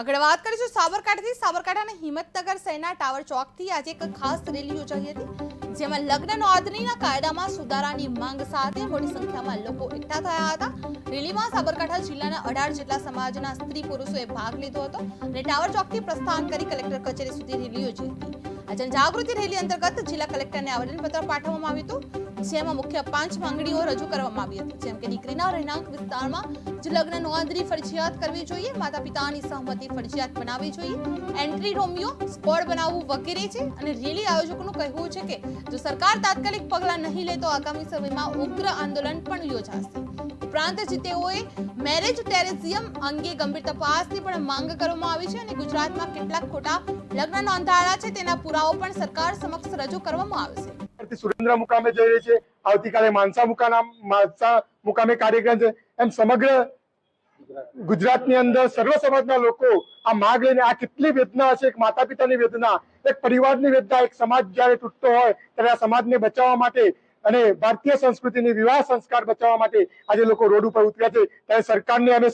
આગળ વાત કરીશું સાબરકાંઠાથી. સાબરકાંઠાના હિંમતનગર સેના ટાવર ચોકથી આજે એક ખાસ રેલી યોજાઈ હતી, જેમાં લગ્ન નોંધણીના કાયદામાં સુધારાની માંગ સાથે મોટી સંખ્યામાં લોકો એકઠા થયા હતા. રેલીમાં સાબરકાંઠા જિલ્લાના અઢાર જેટલા સમાજના સ્ત્રી પુરુષોએ ભાગ લીધો હતો અને ટાવર ચોકથી પ્રસ્થાન કરી કલેક્ટર કચેરી સુધી રેલી યોજી હતી. આ જનજાગૃતિ રેલી અંતર્ગત જિલ્લા કલેક્ટરને આવેદનપત્ર પાઠવવામાં આવ્યું હતું. જેમાં મુખ્ય પાંચ માંગણીઓ રજૂ કરવામાં આવી હતી. જેમ કે દીકરીના રહેણાંક વિસ્તારમાં જ લગ્ન નોંધણી ફરજિયાત કરવી જોઈએ માતા પિતાની સહમતિ ફરજિયાત બનાવવી જોઈએ, એન્ટ્રી રોમિયો સ્કોડ બનાવવું વગેરે છે અને રેલી આયોજકોનું કહેવું છે કે જો સરકાર તાત્કાલિક પગલાં નહીં લે તો આગામી સમયમાં ઉગ્ર આંદોલન પણ યોજાશે. ઉપરાંત જે તેઓએ મેરેજ ટેરેઝિયમ અંગે ગંભીર તપાસની પણ માંગ કરવામાં આવી છે અને ગુજરાતમાં કેટલાક ખોટા લગ્ન નોંધાયા છે. તેના પુરાવો પણ સરકાર સમક્ષ રજૂ કરવામાં આવશે સુરેન્દ્ર મુકામે જઈ રહી છે. આવતીકાલે માનસા મુકાના માનસા મુકામે કાર્યક્રમ છે. એમ સમગ્ર ગુજરાતની અંદર સર્વ સમાજના લોકો આ માગ લઈને આ કેટલી વેદના હશે? એક માતા પિતાની વેદના, એક પરિવારની વેદના, એક સમાજ જ્યારે તૂટતો હોય ત્યારે આ સમાજને બચાવવા માટે અને ભારતીય સંસ્કૃતિની વિવાહ સંસ્કાર બચાવવા માટે આજે લોકો રોડ ઉપર ઉતર્યા છે. ત્યારે સરકારને અમે